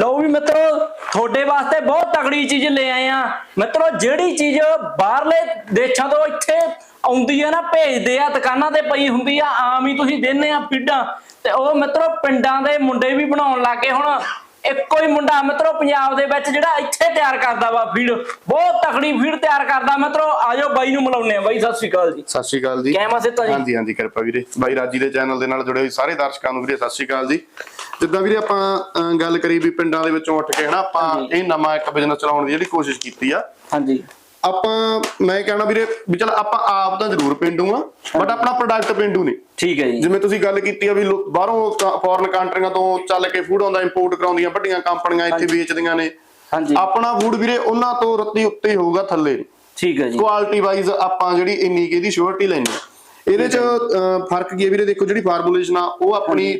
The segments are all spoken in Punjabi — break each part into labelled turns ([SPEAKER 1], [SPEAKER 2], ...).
[SPEAKER 1] ਲਓ ਵੀ ਮਿੱਤਰੋ ਤੁਹਾਡੇ ਵਾਸਤੇ ਬਹੁਤ ਤਗੜੀ ਚੀਜ਼ ਲੈ ਆਏ ਆ ਮਿੱਤਰੋ ਜਿਹੜੀ ਚੀਜ਼ ਬਾਹਰਲੇ ਦੇਸ਼ਾਂ ਤੋਂ ਇੱਥੇ ਆਉਂਦੀ ਆ ਨਾ ਭੇਜਦੇ ਆ ਦੁਕਾਨਾਂ ਤੇ ਪਈ ਹੁੰਦੀ ਆ ਆਮ ਹੀ ਤੁਸੀਂ ਦਿੰਨੇ ਆ ਫੀਡਾਂ ਤੇ ਉਹ ਮਿੱਤਰੋ ਪਿੰਡਾਂ ਦੇ ਮੁੰਡੇ ਵੀ ਬਣਾਉਣ ਲੱਗੇ ਹੁਣ। ਇੱਕੋ ਹੀ ਮੁੰਡਾ ਮਿੱਤਰੋ ਪੰਜਾਬ ਦੇ ਵਿੱਚ ਜਿਹੜਾ ਇੱਥੇ ਤਿਆਰ ਕਰਦਾ ਵਾ ਫੀਡ ਬਹੁਤ ਤਕੜੀ ਫੀਡ ਤਿਆਰ ਕਰਦਾ। ਮਿੱਤਰੋ ਆਜੋ ਬਾਈ ਨੂੰ ਮਿਲਾਉਂਦੇ ਆ ਬਾਈ ਸਤਿ ਸ਼੍ਰੀ ਅਕਾਲ ਜੀ।
[SPEAKER 2] ਸਤਿ ਸ਼੍ਰੀ ਅਕਾਲ ਜੀ।
[SPEAKER 1] ਕਿਵੇਂ ਸਿੱਧਾ ਜੀ?
[SPEAKER 2] ਹਾਂਜੀ ਹਾਂਜੀ ਕਿਰਪਾ ਵੀਰੇ। ਬਾਈ ਰਾਜੀ ਦੇ ਚੈਨਲ ਦੇ ਨਾਲ ਜੁੜੇ ਹੋਏ ਸਾਰੇ ਦਰਸ਼ਕਾਂ ਨੂੰ ਵੀਰੇ ਸਤਿ ਸ਼੍ਰੀ ਅਕਾਲ ਜੀ। ਜਿੱਦਾਂ ਵੀਰੇ ਆਪਾਂ ਅਹ, ਗੱਲ ਕਰੀ ਵੀ ਪਿੰਡਾਂ ਦੇ ਵਿੱਚੋਂ ਉੱਠ ਕੇ ਹਨਾ ਆਪਾਂ। ਇਹ ਨਵਾਂ ਇੱਕ ਬਿਜ਼ਨਸ ਚਲਾਉਣ ਦੀ ਜਿਹੜੀ ਕੋਸ਼ਿਸ਼ ਕੀਤੀ ਆ।
[SPEAKER 1] ਹਾਂਜੀ।
[SPEAKER 2] ਆਪਾਂ ਮੈਂ ਕਹਿਣਾ ਵੀਰੇ ਵੀ ਚਲ ਆਪਾਂ ਆਪ ਤਾਂ ਜ਼ਰੂਰ ਪਿੰਡੂ ਆ ਬਟ ਆਪਣਾ ਪ੍ਰੋਡਕਟ ਪਿੰਡੂ ਨਹੀਂ।
[SPEAKER 1] ਠੀਕ ਹੈ ਜੀ।
[SPEAKER 2] ਜਿਵੇਂ ਤੁਸੀਂ ਗੱਲ ਕੀਤੀ ਆ ਵੀ ਲੋ- ਬਾਹਰੋਂ ਫੋਰਨ ਕੰਟਰੀਆਂ ਤੋਂ ਚੱਲ ਕੇ ਫੂਡ ਆਉਂਦਾ ਇੰਪੋਰਟ ਕਰਾਉਂਦੀਆਂ ਵੱਡੀਆਂ ਕੰਪਨੀਆਂ ਇੱਥੇ ਵੇਚਦੀਆਂ ਨੇ।
[SPEAKER 1] ਹਾਂਜੀ।
[SPEAKER 2] ਆਪਣਾ ਫੂਡ ਵੀਰੇ ਉਹਨਾਂ ਤੋਂ ਰੱਤੀ ਉੱਤੇ ਹੀ ਹੋਊਗਾ ਥੱਲੇ।
[SPEAKER 1] ਠੀਕ ਹੈ ਜੀ।
[SPEAKER 2] ਕੁਆਲਿਟੀ ਵਾਈਜ਼ ਆਪਾਂ ਜਿਹੜੀ ਇੰਨੀ ਕੁ ਇਹਦੀ ਸ਼ੋਰਟੀ ਲੈਣੀ ਇਹਦੇ ਚ ਫ਼ਰਕ ਕੀ ਹੈ ਵੀਰੇ? ਦੇਖੋ ਜਿਹੜੀ ਫਾਰਮੂਲੇਸ਼ਨ ਆ ਉਹ ਆਪਣੀ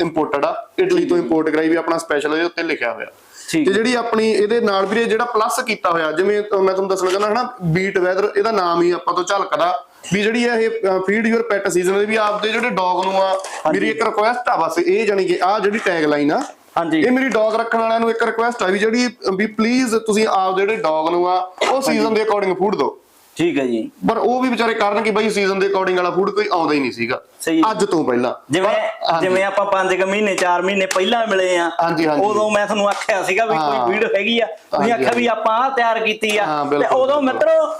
[SPEAKER 2] ਇੰਪੋਰਟਡ ਆ। ਇਟਲੀ ਤੋਂ ਇੰਪੋਰਟ ਕਰਾਈ ਵੀ ਆਪਣਾ ਸਪੈਸ਼ਲ ਇਹਦੇ ਉੱਤੇ ਲਿਖਿਆ ਹੋਇਆ। ਤੇ ਜਿਹੜੀ ਆਪਣੀ ਇਹਦੇ ਨਾਲ ਵੀਰੇ ਜਿਹੜਾ ਪਲੱਸ ਕੀਤਾ ਹੋਇਆ ਜਿਵੇਂ ਮੈਂ ਤੁਹਾਨੂੰ ਦੱਸਣਾ ਚਾਹੁੰਦਾ ਹਨਾ ਬੀਟ ਵੈਦਰ ਇਹਦਾ ਨਾਮ ਹੀ ਆਪਾਂ ਤੋਂ ਝਲਕਦਾ। ਵੀ ਜਿਹੜੀ ਆ ਇਹ ਫੀਡ ਯੂਰ ਪੈਟ ਸੀਜ਼ਨ ਵੀ ਆਪਦੇ ਜਿਹੜੇ ਡੌਗ ਨੂੰ ਆ ਮੇਰੀ ਇੱਕ ਰਿਕੁਐਸਟ ਆ ਬਸ ਇਹ ਜਾਨੀ ਕਿ ਆ ਜਿਹੜੀ ਟੈਗ ਲਾਈਨ ਆ
[SPEAKER 1] ਹਾਂਜੀ।
[SPEAKER 2] ਇਹ ਮੇਰੀ ਡੌਗ ਰੱਖਣ ਵਾਲਿਆਂ ਨੂੰ ਇੱਕ ਰਿਕੁਐਸਟ ਆ ਵੀ ਜਿਹੜੀ ਵੀ ਪਲੀਜ਼ ਤੁਸੀਂ ਆਪ ਜਿਹੜੇ ਡੌਗ ਨੂੰ ਆ ਉਹ ਸੀਜ਼ਨ ਦੇ ਅਕੋਰਡਿੰਗ ਫੂਡ ਦਿਓ।
[SPEAKER 1] ਠੀਕ ਹੈ ਜੀ।
[SPEAKER 2] ਪਰ ਉਹ ਵੀ ਵਿਚਾਰੇ ਕਰਨ ਕਿ ਬਈ ਸੀਜ਼ਨ ਦੇ ਅਕੋਰਡਿੰਗ ਵਾਲਾ ਫੂਡ ਕੋਈ ਆਉਂਦਾ ਹੀ ਨਹੀਂ ਸੀਗਾ।
[SPEAKER 1] ਸਹੀ।
[SPEAKER 2] ਅੱਜ ਤੋਂ ਪਹਿਲਾਂ।
[SPEAKER 1] ਜਿਵੇਂ। ਜਿਵੇਂ ਆਪਾਂ 5 ਮਹੀਨੇ 4 ਮਹੀਨੇ ਪਹਿਲਾਂ ਮਿਲੇ ਆ। ਉਦੋਂ ਮੈਂ ਤੁਹਾਨੂੰ ਆਖਿਆ ਸੀਗਾ ਵੀ। ਕੋਈ ਵੀਡੀਓ ਹੈਗੀ ਆ। ਤੁਸੀਂ ਆਖਿਆ ਵੀ ਆਪਾਂ ਆ ਤਿਆਰ ਕੀਤੀ ਆ। ਤੇ ਉਦੋਂ। ਮਿੱਤਰੋ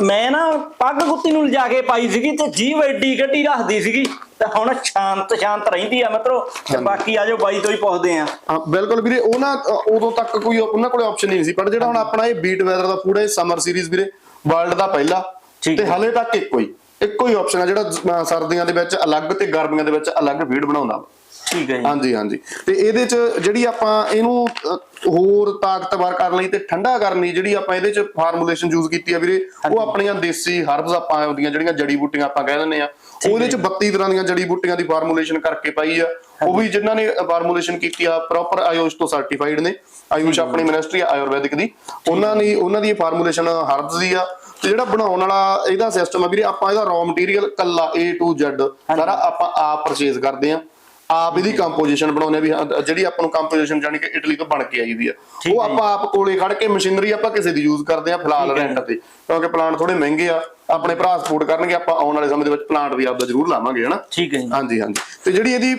[SPEAKER 1] ਮੈਂ ਨਾ ਪੱਗ ਕੁੱਤੀ ਨੂੰ ਲਿਜਾ ਕੇ ਪਾਈ ਸੀਗੀ ਤੇ ਜੀਵ ਐਡੀ ਗੱਡੀ ਰੱਖਦੀ ਸੀਗੀ। ਤੇ ਹੁਣ ਸ਼ਾਂਤ ਸ਼ਾਂਤ ਰਹਿੰਦੀ ਆ ਮਿੱਤਰੋ। ਤੇ ਬਾਕੀ ਆਜੋ ਬਾਈ ਤੋਂ ਹੀ ਪੁੱਛਦੇ ਆ।
[SPEAKER 2] ਬਿਲਕੁਲ ਵੀਰੇ ਉਹ ਨਾ ਉਦੋਂ ਤੱਕ ਕੋਈ ਉਹਨਾਂ ਕੋਲੇ ਆਪਸ਼ਨ ਨਹੀਂ ਸੀ। ਪਰ ਜਿਹੜਾ ਹੁਣ ਆਪਣਾ ਇਹ ਬੀਟ ਵੈਦਰ ਦਾ ਫੂਡ ਹੈ ਸਮਰ ਸੀਰੀਜ਼ ਵੀਰੇ ਵਰਲਡ ਦਾ ਪਹਿਲਾ ਤੇ
[SPEAKER 1] ਹੈ।
[SPEAKER 2] ਹਲੇ ਤੱਕ ਇੱਕੋ ਹੀ ਇੱਕੋ ਹੀ ਆਪਸ਼ਨ ਆ ਜਿਹੜਾ ਸਰਦੀਆਂ ਦੇ ਵਿੱਚ ਅਲੱਗ ਤੇ ਗਰਮੀਆਂ ਦੇ ਵਿੱਚ ਅਲੱਗ ਫੀਡ ਬਣਾਉਂਦਾ।
[SPEAKER 1] ਠੀਕ ਹੈ ਜੀ
[SPEAKER 2] ਹਾਂਜੀ ਹਾਂਜੀ ਤੇ ਇਹਦੇ ਚ ਜਿਹੜੀ ਆਪਾਂ ਇਹਨੂੰ ਹੋਰ ਤਾਕਤਵਰ ਕਰਨ ਲਈ ਤੇ ਠੰਡਾ ਕਰਨ ਲਈ ਜਿਹੜੀ ਆਪਾਂ ਇਹਦੇ ਚ ਫਾਰਮੂਲੇਸ਼ਨ ਯੂਜ਼ ਕੀਤੀ ਆ ਵੀਰੇ ਉਹ ਆਪਣੀਆਂ ਦੇਸੀ ਹਰਬਸ ਆਪਾਂ ਉਹਦੀਆਂ ਜਿਹੜੀਆਂ ਜੜੀ ਬੂਟੀਆਂ ਆਪਾਂ ਕਹਿ ਦਿੰਦੇ ਆ ਉਹਦੇ ਚ 32 ਤਰ੍ਹਾਂ ਦੀਆਂ ਜੜੀ ਬੂਟੀਆਂ ਦੀ ਫਾਰਮੂਲੇਸ਼ਨ ਕਰਕੇ ਪਾਈ ਆ। ਉਹ ਵੀ ਜਿਨ੍ਹਾਂ ਨੇ ਫਾਰਮੂਲੇਸ਼ਨ ਕੀਤੀ ਆ ਪ੍ਰੋਪਰ ਆਯੂਸ਼ ਤੋਂ ਸਰਟੀਫਾਈਡ ਨੇ। ਆਯੂਸ਼ ਆਪਣੀ ਮਿਨਿਸਟਰੀ ਆਯੁਰਵੈਦਿਕ ਦੀ। ਉਹਨਾਂ ਨੇ ਉਹਨਾਂ ਦੀ ਫਾਰਮੂਲੇਸ਼ਨ ਹਰਬਸ ਦੀ ਆ। ਤੇ ਜਿਹੜਾ ਬਣਾਉਣ ਵਾਲਾ ਇਹਦਾ ਸਿਸਟਮ ਆ ਵੀਰੇ ਆਪਾਂ ਇਹਦਾ ਰॉ ਮਟੀਰੀਅਲ ਕੱਲਾ A to Z ਸਾਰਾ ਆਪਾਂ ਆਪ ਪਰਚੇਜ਼ ਕਰਦੇ ਆ। ਆਪ ਇਹਦੀ ਕੰਪੋਜੀਸ਼ਨ ਬਣਾਉਂਦੇ ਆ ਵੀ ਹਾਂ, ਜਿਹੜੀ ਆਪਾਂ ਨੂੰ ਕੰਪੋਜੀਸ਼ਨ ਜਾਨੀ ਕਿ ਇਟਲੀ ਤੋਂ ਬਣ ਕੇ ਆਈ ਵੀ ਆ ਉਹ। ਆਪਾਂ ਆਪ ਕੋਲੇ ਖੜ ਕੇ ਮਸ਼ੀਨਰੀ ਆਪਾਂ ਕਿਸੇ ਦੀ ਯੂਜ਼ ਕਰਦੇ ਆ ਫਿਲਹਾਲ ਰੈਂਟ ਤੇ ਕਿਉਂਕਿ ਪਲਾਂਟ ਥੋੜੇ ਮਹਿੰਗੇ ਆ ਆਪਣੇ ਭਰਾ ਸਪੋਰਟ ਕਰਨਗੇ ਆਪਾਂ ਆਉਣ ਵਾਲੇ ਸਮੇਂ ਦੇ ਵਿੱਚ ਪਲਾਂਟ ਵੀ ਆਪਦਾ ਜ਼ਰੂਰ ਲਾਵਾਂਗੇ ਹਨਾ?
[SPEAKER 1] ਠੀਕ ਹੈ ਜੀ।
[SPEAKER 2] ਹਾਂਜੀ ਹਾਂਜੀ। ਤੇ ਜਿਹੜੀ ਇਹਦੀ